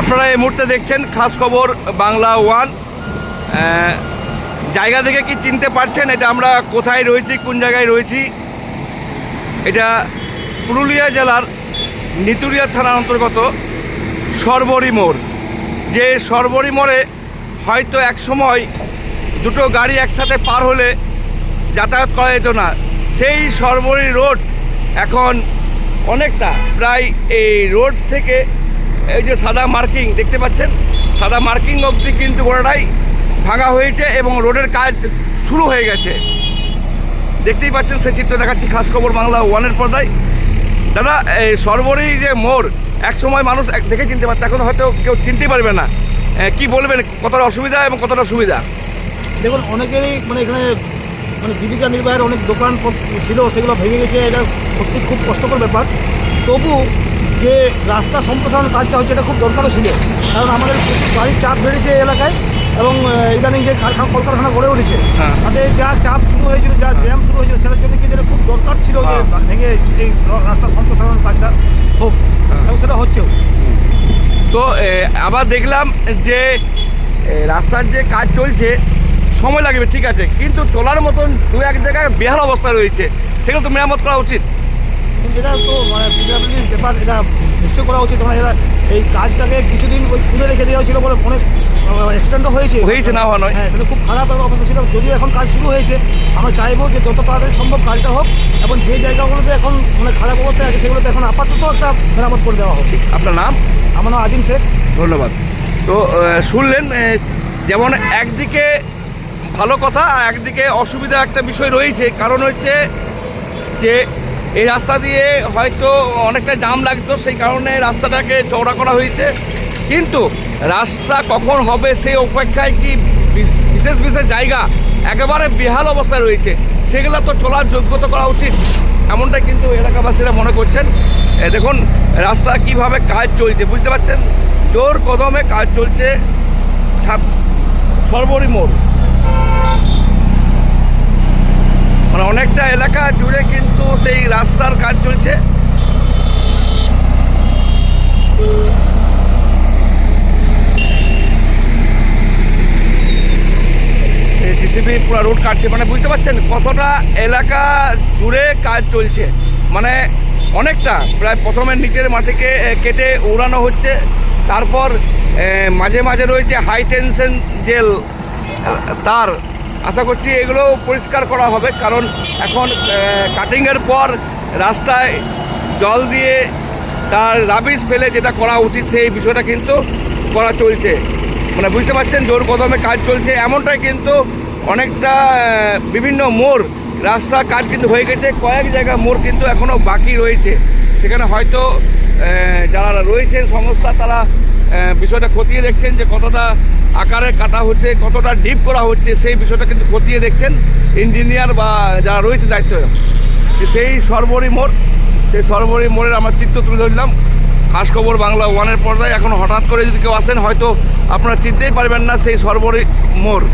আপনারা এই মুহূর্তে দেখছেন খাস খবর বাংলা ওয়ান। জায়গা দেখে কি চিনতে পারছেন? এটা আমরা কোথায় রয়েছি, কোন জায়গায় রয়েছি? এটা পুরুলিয়া জেলার নিতুরিয়া থানার অন্তর্গত সরবরি মোড়। যে সরবরি মোড়ে হয়তো এক সময় দুটো গাড়ি একসাথে পার হলে যাতায়াত করা যেত না। সেই সরবরি রোড এখন অনেকটা প্রায় এই রোড থেকে এই যে সাদা মার্কিং, দেখতে পাচ্ছেন? সাদা মার্কিং অবধি কিন্তু গোড়াটাই ভাঙা হয়েছে এবং রোডের কাজ শুরু হয়ে গেছে। দেখতেই পাচ্ছেন সেই চিত্র দেখাচ্ছি খাস খবর বাংলা ওয়ানের পর্দায়। দাদা, এই সরবরি যে মোড় এক সময় মানুষ এক- দেখে চিনতে পারত, এখন হয়তো কেউ চিনতেই পারবে না। কি বলবেন, কতটা অসুবিধা এবং কতটা সুবিধা? দেখুন, অনেকেরই মানে এখানে মানে জীবিকা নির্বাহের অনেক দোকান ছিল, সেগুলো ভেঙে গেছে, এটা সত্যি খুব কষ্টকর ব্যাপার। তবু যে রাস্তা সম্প্রসারণ কাজটা হচ্ছে এটা খুব দরকারও ছিল কারণ আমাদের গাড়ির চাপ বেড়েছে এই এলাকায় এবং ইদানিং যে কারখানা কলকারখানা গড়ে উঠেছে হ্যাঁ। তাতে যা চাপ শুরু হয়েছিল যা জ্যাম শুরু হয়েছিল সেটার জন্য কিন্তু এটা খুব দরকার ছিল যে হ্যাঁ। ভেঙে এই রাস্তা সম্প্রসারণ কাজটা হোক হ্যাঁ। এবং সেটা হচ্ছেও তো আবার দেখলাম যে রাস্তার যে কাজ চলছে সময় লাগবে ঠিক আছে কিন্তু চলার মতন দু এক জায়গায় বেহাল অবস্থা রয়েছে সেগুলো তো মেরামত করা উচিত কিন্তু এটা তো মানে পিডাব্লিউডির ব্যাপার এটা নিশ্চয় করা উচিত। মানে এরা এই কাজটাকে কিছুদিন ওই খুলে রেখে দেওয়া হয়েছিল বলে অনেক অ্যাক্সিডেন্টও হয়েছে। হয়েছে, না নয়। হ্যাঁ সেটা খুব খারাপ অবস্থা ছিল। যদিও এখন কাজ শুরু হয়েছে আমরা চাইব যে যত তাড়াতাড়ি সম্ভব কাজটা হোক এবং যে জায়গাগুলোতে এখন মানে খারাপ অবস্থায় আছে সেগুলোতে এখন আপাতত একটা মেরামত করে দেওয়া হোক। আপনার নাম? আমার নাম আজিম শেখ। ধন্যবাদ। তো শুনলেন যেমন একদিকে ভালো কথা একদিকে অসুবিধা একটা বিষয় রয়েছে কারণ হচ্ছে যে এই রাস্তা দিয়ে হয়তো অনেকটা জাম লাগতো, সেই কারণে রাস্তাটাকে চওড়া করা হয়েছে। কিন্তু রাস্তা কখন হবে সেই অপেক্ষায় কি বিশেষ বিশেষ জায়গা একেবারে বেহাল অবস্থায় রয়েছে, সেগুলো তো চলার যোগ্যতা করা উচিত। এমনটা কিন্তু এলাকাবাসীরা মনে করছেন। দেখুন, রাস্তা কীভাবে কাজ চলছে, বুঝতে পারছেন? জোর কদমে কাজ চলছে সাত- সর্বরি মোড় মানে অনেকটা এলাকা জুড়ে কিন্তু সেই রাস্তার কাজ চলছে। জিসিবি পুরো রোড কাটছে। মানে বুঝতে পারছেন কতটা এলাকা জুড়ে কাজ চলছে। মানে অনেকটা, প্রায় প্রথমে নিচের মাটিকে কেটে উড়ানো হচ্ছে। তারপর মাঝে মাঝে রয়েছে হাই টেনশন জেল তার আশা করছি এগুলো পরিষ্কার করা হবে, কারণ এখন কাটিংয়ের পর রাস্তায় জল দিয়ে তার রাবিশ ফেলে যেটা করা উচিত, সেই বিষয়টা কিন্তু করা চলছে। মানে বুঝতে পারছেন, জোর কদমে কাজ চলছে, এমনটাই কিন্তু অনেকটা বিভিন্ন মোড়, রাস্তার কাজ কিন্তু হয়ে গেছে, কয়েক জায়গা মোড় কিন্তু এখনও বাকি রয়েছে। সেখানে হয়তো যারা রয়েছেন, সংস্থা, তারা বিষয়টা খতিয়ে দেখছেন যে কতটা আকারে কাটা হচ্ছে, কতটা ডিপ করা হচ্ছে, সেই বিষয়টা কিন্তু খতিয়ে দেখছেন ইঞ্জিনিয়ার বা যারা রয়েছে দায়িত্ব। সেই সর্বরী মোড়, সেই সর্বরী মোড়ের আমার চিত্র তুলে ধরলাম। খাস খবর বাংলা ওয়ানের পর্দায়। এখন হঠাৎ করে যদি কেউ আসেন, হয়তো আপনারা চিনতেই পারবেন না সেই সর্বরী মোড়।